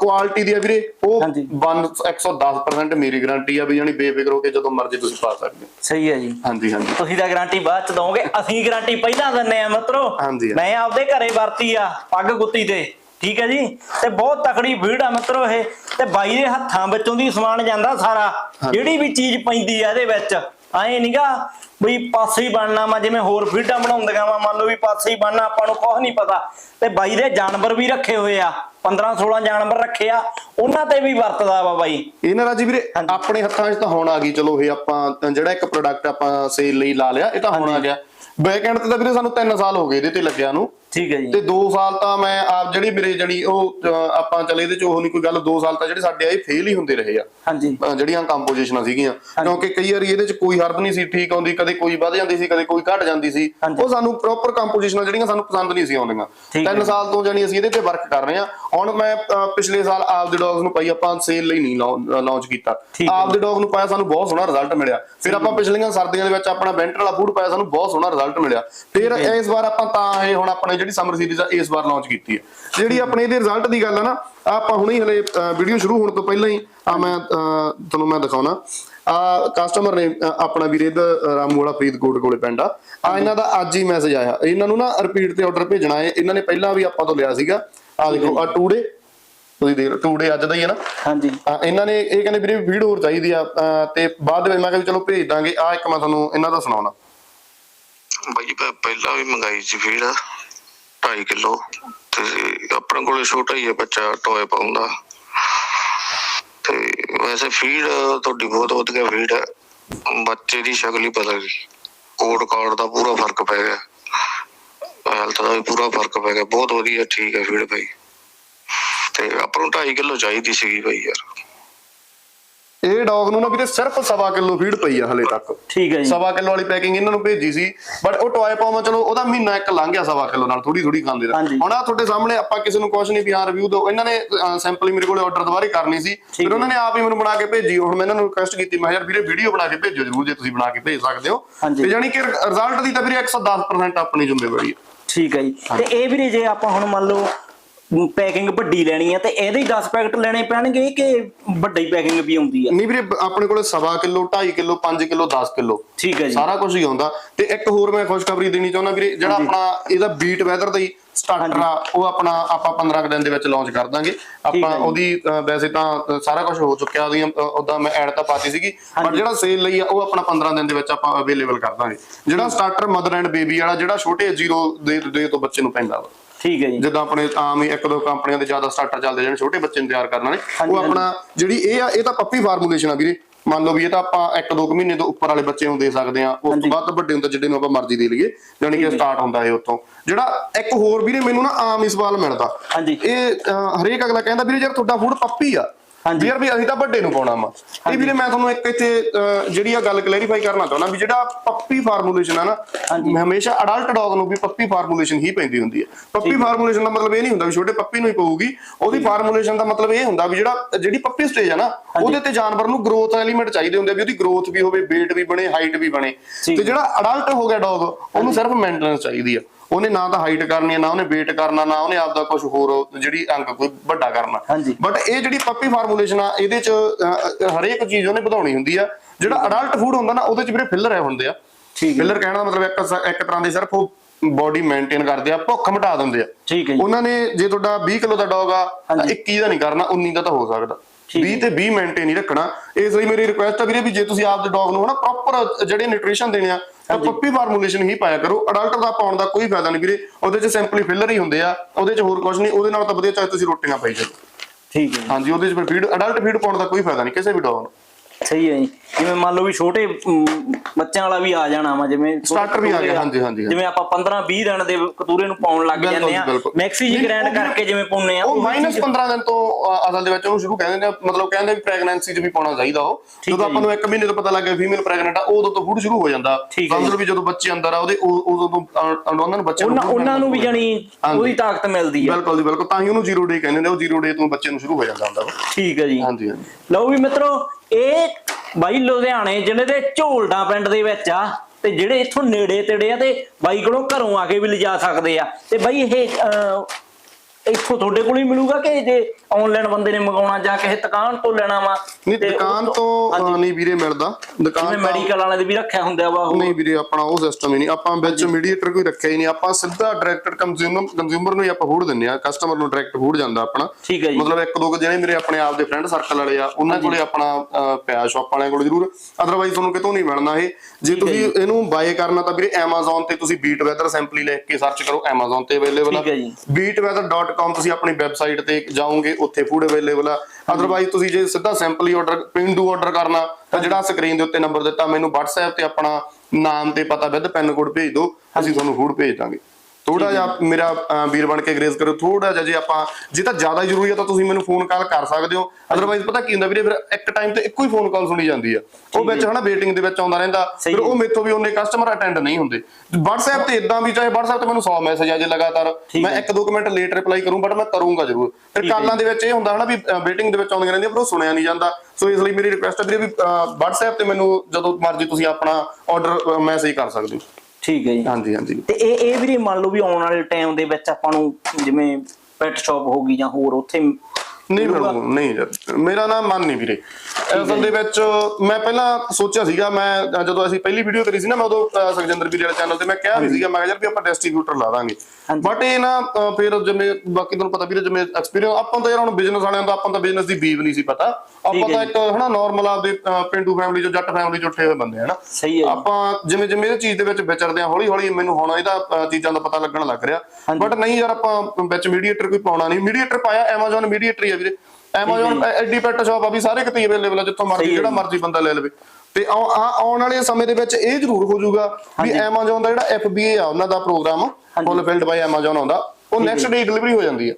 [SPEAKER 2] ਕੁਆਲਿਟੀ ਦੀ ਆ ਵੀਰੇ ਉਹ
[SPEAKER 1] ਹਾਂਜੀ।
[SPEAKER 2] 1 110% ਮੇਰੀ ਗਾਰੰਟੀ ਆ ਵੀ ਜਾਨੀ ਬੇਫਿਕਰ ਹੋ ਕੇ ਜਦੋਂ ਮਰਜ਼ੀ ਤੁਸੀਂ ਪਾ ਸਕਦੇ ਹੋ।
[SPEAKER 1] ਸਹੀ ਹੈ ਜੀ।
[SPEAKER 2] ਹਾਂਜੀ ਹਾਂਜੀ।
[SPEAKER 1] ਤੁਸੀਂ ਤਾਂ ਗਾਰੰਟੀ ਬਾਅਦ ਚ ਦੋਗੇ ਅਸੀਂ ਗਾਰੰਟੀ ਪਹਿਲਾਂ ਦਿੰਨੇ ਆ ਮਿੱਤਰੋ। ਮੈਂ ਆਪਦੇ ਘਰੇ ਵਰਤੀ ਆ ਪੱਗ ਕੁੱਤੀ ਤੇ। ਠੀਕ ਹੈ ਜੀ? ਤੇ ਬਹੁਤ ਤਕੜੀ ਭੀੜ ਆ ਮਿੱਤਰੋ ਇਹ। ਤੇ ਬਾਈ ਦੇ ਹੱਥਾਂ ਵਿੱਚੋਂ ਦੀ ਸਮਾਨ ਜਾਂਦਾ ਸਾਰਾ। ਜਿਹੜੀ ਵੀ ਚੀਜ਼ ਪੈਂਦੀ ਆ ਇਹਦੇ ਵਿੱਚ। ਐ ਨਹੀਂਗਾ ਵੀ ਪਾਸੇ ਹੀ ਬਣਨਾ ਵਾ ਜਿਵੇਂ ਹੋਰ ਫੀਡਾਂ ਬਣਾਉਂਦੀਆਂ ਵਾ ਮੰਨ ਲਓ ਵੀ ਪਾਸੇ ਹੀ ਬਣਨਾ ਆਪਾਂ ਨੂੰ ਕੁਝ ਨਹੀਂ ਪਤਾ। ਤੇ ਬਾਈ ਦੇ ਜਾਨਵਰ ਵੀ ਰੱਖੇ ਹੋਏ ਆ। 15 16 ਜਾਨਵਰ ਰੱਖੇ ਆ। ਉਹਨਾਂ ਤੇ ਵੀ ਵਰਤਦਾ ਵਾ ਬਾਈ।
[SPEAKER 2] ਇਹ ਨਾ ਰਾਜੀ ਵੀਰੇ। ਆਪਣੇ ਹੱਥਾਂ 'ਚ ਤਾਂ ਹੁਣ ਆ ਗਈ। ਚਲੋ ਇਹ ਆਪਾਂ ਜਿਹੜਾ ਇੱਕ ਪ੍ਰੋਡਕਟ ਆਪਾਂ ਸੇਲ ਲਈ ਲਾ ਲਿਆ ਇਹ ਤਾਂ ਹੁਣ ਆ ਗਿਆ। ਬੈਕ ਐਂਡ ਤੇ ਤਾਂ ਵੀਰੇ ਸਾਨੂੰ 3 ਸਾਲ ਹੋ ਗਏ ਇਹਦੇ ਤੇ ਲੱਗਿਆ ਨੂੰ।
[SPEAKER 1] ਠੀਕ ਹੈ ਜੀ।
[SPEAKER 2] ਤੇ 2 ਸਾਲ ਤਾਂ ਮੈਂ ਆਪ ਜਿਹੜੀ ਮੇਰੇ ਜਣੀ ਉਹ ਆਪਾਂ ਚਲੇ ਇਹਦੇ ਚ ਉਹ ਨਹੀਂ ਕੋਈ ਗੱਲ 2 ਸਾਲ ਤਾਂ ਜਿਹੜੇ ਸਾਡੇ ਆਏ ਫੇਲ ਹੀ ਹੁੰਦੇ ਰਹੇ ਆ।
[SPEAKER 1] ਹਾਂਜੀ।
[SPEAKER 2] ਜਿਹੜੀਆਂ ਕੰਪੋਜੀਸ਼ਨਾਂ ਸੀਗੀਆਂ। ਕਿਉਂਕਿ ਕਈ ਵਾਰੀ ਇਹਦੇ ਚ ਕੋਈ ਹਰਦ ਨਹੀਂ ਸੀ ਠੀਕ ਆਉਂਦੀ ਕਦੇ ਕੋਈ ਵੱਧ ਜਾਂਦੀ ਸੀ ਕਦੇ ਕੋਈ ਘਟ ਜਾਂਦੀ ਸੀ। ਉਹ ਸਾਨੂੰ ਪ੍ਰੋਪਰ ਕੰਪੋਜੀਸ਼ਨਾਂ ਜਿਹੜੀਆਂ ਸਾਨੂੰ ਪਸੰਦ ਨਹੀਂ ਸੀ ਆਉਂਦੀਆਂ।
[SPEAKER 1] ਠੀਕ ਹੈ।
[SPEAKER 2] 3 ਸਾਲ ਤੋਂ ਜਾਨੀ ਅਸੀਂ ਇਹਦੇ ਤੇ ਵਰਕ ਕਰ ਰਹੇ ਹਾਂ। ਹੁਣ ਮੈਂ ਪਿਛਲੇ ਸਾਲ ਆਪ ਦੇ ਡੌਗਸ ਨੂੰ ਪਾਈ ਆਪਾਂ ਸੇਲ ਲਈ ਨਹੀਂ ਲਾਂਚ ਕੀਤਾ। ਆਪ ਦੇ ਡੌਗ ਨੂੰ ਪਾਇਆ ਸਾਨੂੰ ਬਹੁਤ ਸੋਹਣਾ ਰਿਜ਼ਲਟ ਮਿਲਿਆ। ਫਿਰ ਆਪਾਂ ਪਿਛਲੀਆਂ ਸਰਦੀਆਂ ਦੇ ਵਿੱਚ ਆਪਣਾ ਬੈਂਟਰ ਵਾਲਾ ਫੂਡ ਪਾਇਆ ਸਾਨੂੰ ਬਹੁਤ ਸੋਹਣਾ ਰਿਜ਼ਲਟ ਮਿਲਿਆ। ਫਿਰ ਇਸ ਵਾਰ ਆਪਾਂ ਤਾਂ ਇਹ ਹੁਣ ਆਪਣੇ ਜਿਹੜੀ ਸਮਰ ਸੀਰੀਜ਼ ਆ ਇਸ ਵਾਰ ਲਾਂਚ ਕੀਤੀ ਹੈ। ਜਿਹੜੀ ਆਪਣੇ ਇਹਦੇ ਰਿਜ਼ਲਟ ਦੀ ਗੱਲ ਆ ਨਾ ਆਪਾਂ ਹੁਣੇ ਹੀ ਹਲੇ ਵੀਡੀਓ ਸ਼ੁਰੂ ਹੋਣ ਤੋਂ ਪਹਿਲਾਂ ਹੀ ਆ ਮੈਂ ਤੁਹਾਨੂੰ ਮੈਂ ਦਿਖਾਉਣਾ। ਆ ਕਸਟਮਰ ਨੇ ਆਪਣਾ ਵੀਰੇ ਦਾ ਰਾਮੂ ਵਾਲਾ ਫਰੀਦਕੋਟ ਕੋਲੇ ਪਿੰਡ ਆ। ਆ ਇਹਨਾਂ ਦਾ ਅੱਜ ਹੀ ਮੈਸੇਜ ਆਇਆ। ਇਹਨਾਂ ਨੂੰ ਨਾ ਰਿਪੀਟ ਤੇ ਆਰਡਰ ਭੇਜਣਾ ਹੈ। ਇਹਨਾਂ ਨੇ ਪਹਿਲਾਂ ਵੀ ਆਪਾਂ ਤੋਂ ਲਿਆ ਸੀਗਾ। ਆ ਦੇਖੋ ਆ ਟੂਡੇ ਤੁਸੀਂ ਦੇਖ ਲਓ ਟੂਡੇ ਅੱਜ ਦਾ ਹੀ ਹੈ ਨਾ।
[SPEAKER 1] ਹਾਂਜੀ।
[SPEAKER 2] ਆ, ਇਹਨਾਂ ਨੇ ਇਹ ਕਹਿੰਦੇ ਵੀਰੇ ਵੀਡੀਓ ਹੋਰ ਚਾਹੀਦੀ ਆ ਤੇ ਬਾਅਦ ਵਿੱਚ ਮੈਂ ਕਿਹਾ ਚਲੋ ਭੇਜ ਦਾਂਗੇ। ਆ ਇੱਕ ਮੈਂ ਤੁਹਾਨੂੰ ਇਹਨਾਂ ਦਾ ਸੁਣਾਉਣਾ।
[SPEAKER 3] ਬਾਈ ਪਹਿਲਾਂ ਵੀ ਮੰਗਾਈ ਸੀ ਫੀਡ 2.5 ਕਿਲੋ ਤੇ ਆਪਣੇ ਕੋਲੇ ਛੋਟਾ ਹੀ ਹੈ ਬੱਚਾ ਟੋਏ ਪਾਉਂਦਾ ਤੇ ਵੈਸੇ ਫੀਡ ਤੁਹਾਡੀ ਬਹੁਤ ਵਧੀਆ ਫੀਡ ਹੈ। ਬੱਚੇ ਦੀ ਸ਼ਕਲ ਹੀ ਬਦਲ ਗਈ। ਕੋਡ ਕਾਰਡ ਦਾ ਪੂਰਾ ਫ਼ਰਕ ਪੈ ਗਿਆ। ਹੈਲਥ ਦਾ ਵੀ ਪੂਰਾ ਫ਼ਰਕ ਪੈ ਗਿਆ। ਬਹੁਤ ਵਧੀਆ ਠੀਕ ਹੈ ਫੀਡ ਭਾਈ ਤੇ ਆਪਾਂ ਨੂੰ 2.5 ਕਿਲੋ ਚਾਹੀਦੀ ਸੀਗੀ ਭਾਈ ਯਾਰ।
[SPEAKER 2] ਇਹ ਡੌਗ ਨੂੰ ਨਾ ਵੀਰੇ ਸਿਰਫ ਸਵਾ ਕਿਲੋ ਫੀਡ ਪਈ ਆ ਹਲੇ ਤੱਕ।
[SPEAKER 1] ਠੀਕ ਹੈ ਜੀ।
[SPEAKER 2] ਸਵਾ ਕਿਲੋ ਵਾਲੀ ਪੈਕਿੰਗ ਇਹਨਾਂ ਨੂੰ ਭੇਜੀ ਸੀ ਬਟ ਉਹ ਟੋਏ ਪਾਵਾਂ ਚਲੋ ਉਹਦਾ ਮਹੀਨਾ ਇੱਕ ਲੰਘ ਗਿਆ ਸਵਾ ਕਿਲੋ ਨਾਲ ਥੋੜੀ ਥੋੜੀ ਖਾਂਦੇ ਦਾ। ਹੁਣ ਆ ਤੁਹਾਡੇ ਸਾਹਮਣੇ ਆਪਾਂ ਕਿਸੇ ਨੂੰ ਕੁਝ ਨਹੀਂ ਵੀ ਆ ਰਿਵਿਊ ਦੋ ਇਹਨਾਂ ਨੇ ਸੈਂਪਲ ਹੀ ਮੇਰੇ ਕੋਲੇ ਆਰਡਰ ਦੁਬਾਰੇ ਕਰਨੀ ਸੀ। ਫਿਰ ਉਹਨਾਂ ਨੇ ਆਪ ਹੀ ਮੈਨੂੰ ਬਣਾ ਕੇ ਭੇਜੀ ਹੁਣ ਮੈਂ ਇਹਨਾਂ ਨੂੰ ਰਿਕੁਐਸਟ ਕੀਤੀ ਮੈਂ ਯਾਰ ਵੀਰੇ ਵੀਡੀਓ ਬਣਾ ਕੇ ਭੇਜੋ ਜਰੂਰ ਜੇ ਤੁਸੀਂ ਬਣਾ ਕੇ ਭੇਜ ਸਕਦੇ ਹੋ। ਤੇ ਯਾਨੀ ਕਿ ਰਿਜ਼ਲਟ ਦੀ ਤਾਂ ਵੀਰੇ 110% ਆਪਣੀ ਜ਼ਿੰਮੇਵਾਰੀ ਹੈ।
[SPEAKER 1] ਠੀਕ ਹੈ ਜੀ। ਤੇ ਇਹ ਵੀਰੇ ਜੇ ਆਪਾਂ ਹੁਣ ਮੰਨ ਲਓ ਪੈਕਿੰਗ ਵੱਡੀ ਲੈਣੀ ਹੈ ਤੇ ਇਹਦੇ ਹੀ 10 ਪੈਕਟ ਲੈਣੇ ਪੈਣਗੇ ਕਿ ਵੱਡੀ ਪੈਕਿੰਗ ਵੀ ਆਉਂਦੀ ਆ?
[SPEAKER 2] ਨਹੀਂ ਵੀਰੇ ਆਪਣੇ ਕੋਲੇ ਸਵਾ ਕਿਲੋ 2.5 ਕਿਲੋ 5 ਕਿਲੋ 10 ਕਿਲੋ।
[SPEAKER 1] ਠੀਕ ਹੈ ਜੀ।
[SPEAKER 2] ਸਾਰਾ ਕੁਝ ਹੀ ਆਉਂਦਾ। ਤੇ ਇੱਕ ਹੋਰ ਮੈਂ ਖੁਸ਼ਖਬਰੀ ਦੇਣੀ ਚਾਹੁੰਦਾ ਵੀਰੇ ਜਿਹੜਾ ਆਪਣਾ ਇਹਦਾ ਬੀਟ ਵੈਦਰ ਦਾ ਹੀ ਸਟਾਰਟਰ ਆ ਉਹ ਆਪਣਾ ਆਪਾਂ 15 ਕੁ ਦਿਨ ਦੇ ਵਿੱਚ ਲਾਂਚ ਕਰ ਦਾਂਗੇ। ਆਪਾਂ। ਉਹਦੀ ਵੈਸੇ ਤਾਂ ਸਾਰਾ ਕੁਝ ਹੋ ਚੁੱਕਿਆ ਉਹਦੀ ਉਦਾਂ ਮੈਂ ਐਡ ਤਾਂ ਪਾਤੀ ਸੀਗੀ ਪਰ ਜਿਹੜਾ ਸੇਲ ਲਈ ਆ ਉਹ ਆਪਣਾ 15 ਦਿਨ ਦੇ ਵਿੱਚ ਆਪਾਂ ਅਵੇਲੇਬਲ ਕਰ ਦਾਂਗੇ। ਜਿਹੜਾ ਸਟਾਰਟਰ ਮਦਰ ਐਂਡ ਬੇਬੀ ਵਾਲਾ ਜਿਹੜਾ ਛੋਟੇ ਜ਼ੀਰੋ ਦੇ ਦੇ ਤੋਂ ਬੱਚੇ ਨੂੰ ਪੈਂਦਾ ਵਾ।
[SPEAKER 1] ਠੀਕ ਹੈ ਜੀ।
[SPEAKER 2] ਜਿੱਦਾਂ ਆਪਣੇ ਆਮ ਹੀ ਇੱਕ ਦੋ ਕੰਪਨੀਆਂ ਦੇ ਜ਼ਿਆਦਾ ਸਟਾਰਟਰ ਚੱਲਦੇ ਜਿਹੜੇ ਛੋਟੇ ਬੱਚੇ ਨੂੰ ਤਿਆਰ ਕਰਨ ਵਾਲੇ ਉਹ ਆਪਣਾ ਜਿਹੜੀ ਇਹ ਆ ਇਹ ਤਾਂ ਪੱਪੀ ਫਾਰਮੂਲੇਸ਼ਨ ਆ ਵੀਰੇ। ਮੰਨ ਲਓ ਵੀ ਇਹ ਤਾਂ ਆਪਾਂ ਇੱਕ ਦੋ ਕੁ ਮਹੀਨੇ ਤੋਂ ਉੱਪਰ ਵਾਲੇ ਬੱਚੇ ਨੂੰ ਦੇ ਸਕਦੇ ਆ ਉਸ ਤੋਂ ਬਾਅਦ ਵੱਡੇ ਹੁੰਦਾ ਜਿੱਡੇ ਨੂੰ ਆਪਾਂ ਮਰਜ਼ੀ ਦੇ ਲਈਏ ਜਾਣੀ ਕਿ ਸਟਾਰਟ ਹੁੰਦਾ ਇਹ ਉੱਥੋਂ। ਜਿਹੜਾ ਇੱਕ ਹੋਰ ਵੀਰੇ ਮੈਨੂੰ ਨਾ ਆਮ ਹੀ ਸਵਾਲ ਮਿਲਦਾ।
[SPEAKER 1] ਹਾਂਜੀ।
[SPEAKER 2] ਇਹ ਹਰੇਕ ਅਗਲਾ ਕਹਿੰਦਾ ਵੀਰੇ ਯਾਰ ਤੁਹਾਡਾ ਫੂਡ ਪੱਪੀ ਆ।
[SPEAKER 1] ਹਾਂਜੀ।
[SPEAKER 2] ਯਾਰ ਵੀ ਅਸੀਂ ਤਾਂ ਵੱਡੇ ਨੂੰ ਪਾਉਣਾ ਵਾ। ਇਹ ਵੀਰੇ ਮੈਂ ਤੁਹਾਨੂੰ ਇੱਕ ਇੱਥੇ ਜਿਹੜੀ ਆ ਗੱਲ ਕਲੈਰੀਫਾਈ ਕਰਨਾ ਚਾਹੁੰਦਾ ਵੀ ਜਿਹੜਾ ਪੱਪੀ ਫਾਰਮੂਲੇਸ਼ਨ ਆ ਨਾ ਹਮੇਸ਼ਾ ਅਡਲਟ ਡੌਗ ਨੂੰ ਵੀ ਪੱਪੀ ਫਾਰਮੂਲੇਸ਼ਨ ਹੀ ਪੈਂਦੀ ਹੁੰਦੀ ਹੈ ਪੱਪੀ ਫਾਰਮੂਲੇਸ਼ਨ ਦਾ ਮਤਲਬ ਇਹ ਨਹੀਂ ਹੁੰਦਾ ਵੀ ਛੋਟੇ ਪੱਪੀ ਨੂੰ ਹੀ ਪਊਗੀ ਉਹਦੀ ਫਾਰਮੂਲੇਸ਼ਨ ਦਾ ਮਤਲਬ ਇਹ ਹੁੰਦਾ ਵੀ ਜਿਹੜਾ ਜਿਹੜੀ ਪੱਪੀ ਸਟੇਜ ਆ ਨਾ ਉਹਦੇ ਤੇ ਜਾਨਵਰ ਨੂੰ ਗਰੋਥ ਐਲੀਮੈਂਟ ਚਾਹੀਦੇ ਹੁੰਦੇ ਆ ਵੀ ਉਹਦੀ ਗਰੋਥ ਵੀ ਹੋਵੇ weight ਵੀ ਬਣੇ ਹਾਈਟ ਵੀ ਬਣੇ। ਤੇ ਜਿਹੜਾ ਅਡਲਟ ਹੋ ਗਿਆ ਡੌਗ ਉਹਨੂੰ ਸਿਰਫ ਮੇਨਟੇਨੈਂਸ ਚਾਹੀਦੀ ਆ। ਉਹਨੇ ਨਾ ਤਾਂ ਹਾਈਟ ਕਰਨੀ ਆ ਨਾ ਉਹਨੇ weight ਕਰਨਾ ਨਾ ਉਹਨੇ ਆਪਦਾ ਕੁਝ ਹੋਰ ਜਿਹੜੀ ਅੰਗ ਕੋਈ ਵੱਡਾ ਕਰਨਾ। ਬਟ ਇਹ ਜਿਹੜੀ ਪੱਪੀ ਫਾਰਮੂਲੇਸ਼ਨ ਆ ਇਹਦੇ ਚ ਹਰੇਕ ਚੀਜ਼ ਉਹਨੇ ਵਧਾਉਣੀ ਹੁੰਦੀ ਆ। ਜਿਹੜਾ ਅਡਲਟ ਫੂਡ ਹੁੰਦਾ ਨਾ ਉਹਦੇ ਚ ਵੀਰੇ ਫਿਲਰ ਹੈ ਹੁੰਦੇ ਆ।
[SPEAKER 1] ਹੈ।
[SPEAKER 2] ਫਿਲਰ ਕਹਿਣ ਦਾ ਮਤਲਬ ਇੱਕ ਇੱਕ ਤਰ੍ਹਾਂ ਦੇ ਸਿਰਫ ਉਹ ਬਾਡੀ ਮੇਨਟੇਨ ਕਰਦੇ ਆ ਭੁੱਖ ਮਿਟਾ ਦਿੰਦੇ ਆ।
[SPEAKER 1] ਠੀਕ ਹੈ ਜੀ।
[SPEAKER 2] ਉਹਨਾਂ ਨੇ ਜੇ ਤੁਹਾਡਾ 20 ਕਿਲੋ ਦਾ ਡੌਗ ਆ ਤਾਂ
[SPEAKER 1] ਹਾਂਜੀ।
[SPEAKER 2] 21 ਦਾ ਨਹੀਂ ਕਰਨਾ 19 ਦਾ ਤਾਂ ਹੋ ਸਕਦਾ। 20 ਤੇ 20 ਮੇਨਟੇਨ ਹੀ ਰੱਖਣਾ। ਇਸ ਲਈ ਮੇਰੀ ਰਿਕੁਐਸਟ ਆ ਵੀਰੇ ਵੀ ਜੇ ਤੁਸੀਂ ਆਪਦੇ ਡੌਗ ਨੂੰ ਹਨਾ ਪ੍ਰੋਪਰ ਜਿਹੜੇ ਨਿਊਟ੍ਰੀਸ਼ਨ ਦੇਣੇ ਆ ਤਾਂ ਪੱਪੀ ਫਾਰਮੂਲੇਸ਼ਨ ਹੀ ਪਾਇਆ ਕਰੋ। ਅਡਲਟ ਦਾ ਪਾਉਣ ਦਾ ਕੋਈ ਫਾਇਦਾ ਨਹੀਂ ਵੀਰੇ। ਉਹਦੇ ਚ ਸਿੰਪਲੀ ਫਿਲਰ ਹੀ ਹੁੰਦੇ ਆ। ਉਹਦੇ ਚ ਹੋਰ ਕੁਝ ਨਹੀਂ। ਉਹਦੇ ਨਾਲ ਤਾਂ ਵਧੀਆ ਚਾਹੇ ਤੁਸੀਂ ਰੋਟੀਆਂ ਪਾਈ ਜਾਓ।
[SPEAKER 1] ਠੀਕ ਹੈ।
[SPEAKER 2] ਹਾਂਜੀ ਉਹਦੇ ਚ ਫਿਰ ਫੀਡ ਅਡਲਟ ਫੀਡ ਪਾਉਣ ਦਾ ਕੋਈ ਫਾਇਦਾ ਨਹੀਂ। ਕਿਸੇ ਵੀ ਡੌਗ ਨੂੰ।
[SPEAKER 1] ਸਹੀ ਹੈ ਜੀ। ਜਿਵੇਂ ਮੰਨ ਲਓ ਵੀ ਛੋਟੇ ਬੱਚਿਆਂ ਵਾਲਾ ਵੀ ਆ ਜਾਣਾ ਵਾ ਜਿਵੇਂ
[SPEAKER 2] Starter ਵੀ ਆ ਗਿਆ, ਹਾਂਜੀ, ਹਾਂਜੀ,
[SPEAKER 1] ਜਿਵੇਂ ਆਪਾਂ 15 20 ਦਿਨ ਦੇ ਕਤੂਰੇ ਨੂੰ ਪਾਉਣ ਲੱਗ ਜਾਂਦੇ ਆ। ਮੈਕਸੀ ਜੀ ਗ੍ਰੈਂਡ ਕਰਕੇ ਜਿਵੇਂ ਪਾਉਨੇ ਆ
[SPEAKER 2] ਉਹ
[SPEAKER 1] ਉਹੀ
[SPEAKER 2] ਮਾਈਨਸ
[SPEAKER 1] ਚੀਜ਼-
[SPEAKER 2] 15 ਦਿਨ ਤੋਂ ਅਸਲ ਦੇ ਵਿੱਚ ਉਹਨੂੰ ਸ਼ੁਰੂ ਕਹਿੰਦੇ ਨੇ ਮਤਲਬ ਕਹਿੰਦੇ ਵੀ ਪ੍ਰੈਗਨੈਂਸੀ 'ਚ ਵੀ ਪਾਉਣਾ ਚਾਹੀਦਾ ਉਹ। ਜਦੋਂ
[SPEAKER 1] ਹੈ
[SPEAKER 2] ਆਪਾਂ ਨੂੰ ਇੱਕ ਮਹੀਨੇ ਤੋਂ ਪਤਾ ਲੱਗ ਗਿਆ ਫੀਮੇਲ ਪ੍ਰੈਗਨੈਂਟ ਆ ਉਦੋਂ ਤੋਂ ਫੂਡ ਸ਼ੁਰੂ ਹੋ ਜਾਂਦਾ।
[SPEAKER 1] ਹੈ।
[SPEAKER 2] ਸਮਝ ਵੀ ਜਦੋਂ ਬੱਚੇ ਅੰਦਰ ਆ ਉਹਦੇ ਉਹ- ਉਦੋਂ ਤੋਂ ਉਹਨਾਂ ਨੂੰ ਬੱਚੇ
[SPEAKER 1] ਉਹਨਾਂ ਉਹਨਾਂ ਨੂੰ ਵੀ
[SPEAKER 2] ਹਾਂਜੀ।
[SPEAKER 1] ਉਹਦੀ ਤਾਕਤ ਮਿਲਦੀ ਆ
[SPEAKER 2] ਬਿਲਕੁਲ ਜੀ ਬਿਲਕੁਲ। ਤਾਂ ਹੀ ਉਹਨੂੰ ਜ਼ੀਰੋ ਡੇ ਕਹਿੰਦੇ ਨੇ ਉਹ ਜ਼ੀਰੋ ਡੇ ਤੋਂ ਬੱਚੇ ਨੂੰ ਸ਼ੁਰੂ ਹੋ ਜਾਂਦਾ ਹੁੰਦਾ।
[SPEAKER 1] ਠੀਕ ਹੈ ਜੀ।
[SPEAKER 2] ਹਾਂਜੀ ਹਾਂਜੀ।
[SPEAKER 1] ਲਓ ਵੀ ਮਿੱਤਰੋ ਇਹ ਬਾਈ ਲੁਧਿਆਣੇ ਜ਼ਿਲ੍ਹੇ ਦੇ ਝੋਲਡਾ ਪਿੰਡ ਦੇ ਵਿੱਚ ਆ ਤੇ ਜਿਹੜੇ ਇੱਥੋਂ ਨੇੜੇ ਤੇੜੇ ਆ ਤੇ ਬਾਈ ਕੋਲੋਂ ਘਰੋਂ ਆ ਕੇ ਵੀ ਲਿਜਾ ਸਕਦੇ ਆ। ਤੇ ਬਾਈ ਇਹ ਅਹ, ਇੱਥੋਂ ਤੁਹਾਡੇ ਕੋਲ ਹੀ ਮਿਲੂਗਾ ਕਿ ਜੇ ਆਨਲਾਈਨ ਬੰਦੇ ਨੇ ਮੰਗਾਉਣਾ ਜਾਂ ਕਿਸੇ ਦੁਕਾਨ ਤੋਂ ਲੈਣਾ ਵਾ?
[SPEAKER 2] ਨਹੀਂ
[SPEAKER 1] ਤੇ
[SPEAKER 2] ਦੁਕਾਨ ਤੋਂ ਨਹੀਂ ਵੀਰੇ ਮਿਲਦਾ। ਦੁਕਾਨ
[SPEAKER 1] ਜਿਵੇਂ
[SPEAKER 2] ਤੋਂ
[SPEAKER 1] ਮੈਡੀਕਲ ਵਾਲਿਆਂ ਦੇ ਵੀ ਰੱਖਿਆ ਹੁੰਦਾ ਵਾ ਉਹ।
[SPEAKER 2] ਨਹੀਂ ਵੀਰੇ ਆਪਣਾ ਉਹ ਸਿਸਟਮ ਹੀ ਨਹੀਂ। ਆਪਾਂ ਵਿੱਚ ਮੀਡੀਏਟਰ ਕੋਈ ਰੱਖਿਆ ਹੀ ਨਹੀਂ। ਆਪਾਂ ਸਿੱਧਾ ਡਾਇਰੈਕਟਡ ਕੰਜ਼ਿਊਮਰ ਕੰਜ਼ਿਊਮਰ ਨੂੰ ਹੀ ਆਪਾਂ ਫੂਡ ਦਿੰਦੇ ਆ ਕਸਟਮਰ ਨੂੰ ਡਾਇਰੈਕਟ ਫੂਡ ਜਾਂਦਾ ਆਪਣਾ। ਮਤਲਬ ਇੱਕ ਦੋ ਜਿਹੜੇ ਮੇਰੇ ਆਪਣੇ ਆਪ ਦੇ ਫਰੈਂਡ ਸਰਕਲ ਵਾਲੇ ਆ ਉਹਨਾਂ ਕੋਲੇ ਆਪਣਾ ਪਿਆ ਸ਼ਾਪ ਵਾਲਿਆਂ ਕੋਲ ਜ਼ਰੂਰ। ਅਦਰਵਾਈਜ਼ ਤੁਹਾਨੂੰ ਕਿਤੋਂ ਨਹੀਂ ਮਿਲਣਾ ਇਹ। ਜੇ ਤੁਸੀਂ ਇਹਨੂੰ ਬਾਏ ਕਰਨਾ ਤਾਂ ਵੀਰੇ Amazon ਤੇ ਤੁਸੀਂ ਬੀਟ ਵੈਦਰ ਸਿੰਪਲੀ ਲਿਖ ਕੇ ਸਰਚ ਕਰੋ। Amazon ਤੇ ਅਵੇਲੇਬਲ ਆ।
[SPEAKER 1] ਠੀਕ ਹੈ
[SPEAKER 2] ਤੁਸੀਂ ਆਪਣੀ ਵੈਬਸਾਈਟ ਤੇ ਜਾਓਗੇ, ਉੱਥੇ ਫੂਡ ਅਵੇਲੇਬਲ ਆ। ਅਦਰਵਾਈਜ਼ ਤੁਸੀਂ ਜੇ ਸਿੱਧਾ ਸਿੰਪਲੀ ਆਰਡਰ ਪਿੰਡੂ ਆਰਡਰ ਕਰਨਾ, ਤਾਂ ਜਿਹੜਾ ਸਕਰੀਨ ਦੇ ਉੱਤੇ ਨੰਬਰ ਦਿੱਤਾ, ਮੈਨੂੰ WhatsApp ਤੇ ਆਪਣਾ ਨਾਮ ਤੇ ਪਤਾ ਵਿਦ ਪੈਨ ਕੋਡ ਭੇਜ ਦਿਓ, ਅਸੀਂ ਤੁਹਾਨੂੰ ਫੂਡ ਭੇਜ ਦਾਂਗੇ। ਥੋੜਾ ਜਿਹਾ ਮੇਰਾ ਵੀਰ ਬਣ ਕੇ ਗ੍ਰੇਸ ਕਰੋ ਥੋੜਾ ਜਿਹਾ ਜੇ ਆਪਾਂ ਜੇ ਤਾਂ ਜ਼ਿਆਦਾ ਜ਼ਰੂਰੀ ਆ ਤਾਂ ਤੁਸੀਂ ਮੈਨੂੰ ਫੋਨ ਕਾਲ ਕਰ ਸਕਦੇ ਹੋ। ਅਦਰਵਾਈਜ਼ ਪਤਾ ਕੀ ਹੁੰਦਾ ਵੀਰੇ ਫਿਰ ਇੱਕ ਟਾਈਮ ਤੇ ਇੱਕੋ ਹੀ ਫੋਨ ਕਾਲ ਸੁਣੀ ਜਾਂਦੀ ਆ। ਉਹ ਵਿੱਚ ਹਨਾ ਵੇਟਿੰਗ ਦੇ ਵਿੱਚ ਆਉਂਦਾ ਰਹਿੰਦਾ। ਫਿਰ ਉਹ ਮੇਥੋਂ ਵੀ ਉਹਨੇ ਕਸਟਮਰ ਅਟੈਂਡ ਨਹੀਂ ਹੁੰਦੇ। WhatsApp ਤੇ ਇਦਾਂ ਵੀ ਚਾਹੇ WhatsApp ਤੇ ਮੈਨੂੰ 100 ਮੈਸੇਜ ਆ ਜੇ ਲਗਾਤਾਰ ਮੈਂ ਇੱਕ ਦੋ ਮਿੰਟ ਲੇਟ ਰਿਪਲਾਈ ਕਰੂੰ ਬਟ ਮੈਂ ਕਰੂੰਗਾ ਜ਼ਰੂਰ। ਫਿਰ
[SPEAKER 1] ਹੈ
[SPEAKER 2] ਕਾਲਾਂ ਦੇ ਵਿੱਚ ਇਹ ਹੁੰਦਾ ਹਨਾ ਵੀ ਵੇਟਿੰਗ ਦੇ ਵਿੱਚ ਆਉਂਦੀਆਂ ਰਹਿੰਦੀਆਂ ਪਰ ਉਹ ਸੁਣਿਆ ਨਹੀਂ ਜਾਂਦਾ। ਸੋ ਇਸ ਲਈ ਮੇਰੀ ਰਿਕੁਐਸਟ ਹੈ ਵੀਰੇ ਵੀ WhatsApp ਤੇ ਮੈਨੂੰ ਜਦੋਂ ਮਰਜ਼ੀ ਤੁਸੀਂ ਆਪਣਾ ਆਰਡਰ ਮੈਸੇਜ ਕਰ ਸਕਦੇ ਹੋ।
[SPEAKER 1] ਠੀਕ ਹੈ ਜੀ।
[SPEAKER 2] ਹਾਂਜੀ ਹਾਂਜੀ।
[SPEAKER 1] ਤੇ ਇਹ ਇਹ ਵੀਰੇ ਮੰਨ ਲਓ ਵੀ ਆਉਣ ਵਾਲੇ ਟਾਈਮ ਦੇ ਵਿੱਚ ਆਪਾਂ ਨੂੰ ਜਿਵੇਂ ਪੈਟ ਸ਼ਾਪ ਹੋਗੀ ਜਾਂ ਹੋਰ ਉੱਥੇ
[SPEAKER 2] ਨਹੀਂ ਮੈਨੂੰ ਨਹੀਂ ਯਾਰ ਮੇਰਾ ਨਾਮ ਮਨ ਨਹੀਂ ਵੀਰੇ। ਅਸਲ ਦੇ ਵਿੱਚ ਮੈਂ ਪਹਿਲਾਂ ਸੋਚਿਆ ਸੀਗਾ ਮੈਂ ਜਦੋਂ ਅਸੀਂ ਪਹਿਲੀ ਵੀਡੀਓ ਕਰੀ ਸੀ ਨਾ ਮੈਂ ਉਦੋਂ ਸੁਖਜਿੰਦਰ ਵੀਰੇ ਵਾਲੇ ਚੈਨਲ ਤੇ ਮੈਂ ਕਿਹਾ ਸੀਗਾ ਮੈਂ ਕਿਹਾ ਯਾਰ ਵੀ ਆਪਾਂ ਡਿਸਟ੍ਰੀਬਿਊਟਰ ਲਾ ਦਾਂਗੇ। ਬਟ ਇਹ ਨਾ ਫਿਰ ਜਿਵੇਂ ਬਾਕੀ ਤੁਹਾਨੂੰ ਪਤਾ ਵੀਰੇ ਜਿਵੇਂ ਐਕਸਪੀਰੀਅੰਸ ਆਪਾਂ ਤਾਂ ਯਾਰ ਹੁਣ ਬਿਜ਼ਨਸ ਵਾਲਿਆਂ ਦਾ ਆਪਾਂ ਤਾਂ ਬਿਜ਼ਨਸ ਦੀ ਬੀਵ ਨਹੀਂ ਸੀ ਪਤਾ। ਆਪਾਂ ਤਾਂ। ਇੱਕ ਹਨਾ ਨਾਰਮਲ ਆਪਦੇ ਪਿੰਡੂ ਫੈਮਿਲੀ ਚੋਂ ਜੱਟ ਫੈਮਿਲੀ ਚੋਂ ਉੱਠੇ ਹੋਏ ਬੰਦੇ ਹਨਾ। ਆਪਾਂ ਜਿਵੇਂ ਜਿਵੇਂ ਇਹ ਚੀਜ਼ ਦੇ ਵਿੱਚ ਵਿਚਰਦੇ ਆ ਹੌਲੀ ਹੌਲੀ ਮੈਨੂੰ ਹੁਣ ਇਹਦਾ ਚੀਜ਼ਾਂ ਦਾ ਪਤਾ ਲੱਗਣ ਲੱਗ ਰਿਹਾ। ਬਟ ਨਹੀਂ ਯਾਰ ਆਪਾਂ ਵਿੱਚ ਮੀਡੀਏਟਰ ਕੋਈ ਪਾਉਣਾ ਨਹੀਂ। ਮੀਡੀਏਟਰ ਪਾਇਆ Amazon ਮੀਡੀਏਟਰ ਵੀਰੇ। Amazon ਐਡੀ ਪੈਟ ਸ਼ਾਪ ਆ ਵੀ ਸਾਰੇ ਕਿਤੇ ਅਵੇਲੇਬਲ ਆ ਜਿੱਥੋਂ ਮਰਜ਼ੀ ਜਿਹੜਾ। ਮਰਜ਼ੀ ਬੰਦਾ ਲੈ ਲਵੇ। ਤੇ ਆਉਣ ਵਾਲੇ ਸਮੇਂ ਦੇ ਵਿੱਚ ਇਹ ਜ਼ਰੂਰ ਹੋ ਜਾਊਗਾ ਵੀ Amazon ਦਾ ਜਿਹੜਾ FBA ਆ ਉਹਨਾਂ ਦਾ ਪ੍ਰੋਗਰਾਮ ਫੁੱਲਫਿਲਡ ਬਾਈ Amazon ਆਉਂਦਾ। ਉਹ ਨੈਕਸਟ ਡੇ ਡਿਲੀਵਰੀ ਹੋ ਜਾਂਦੀ ਹੈ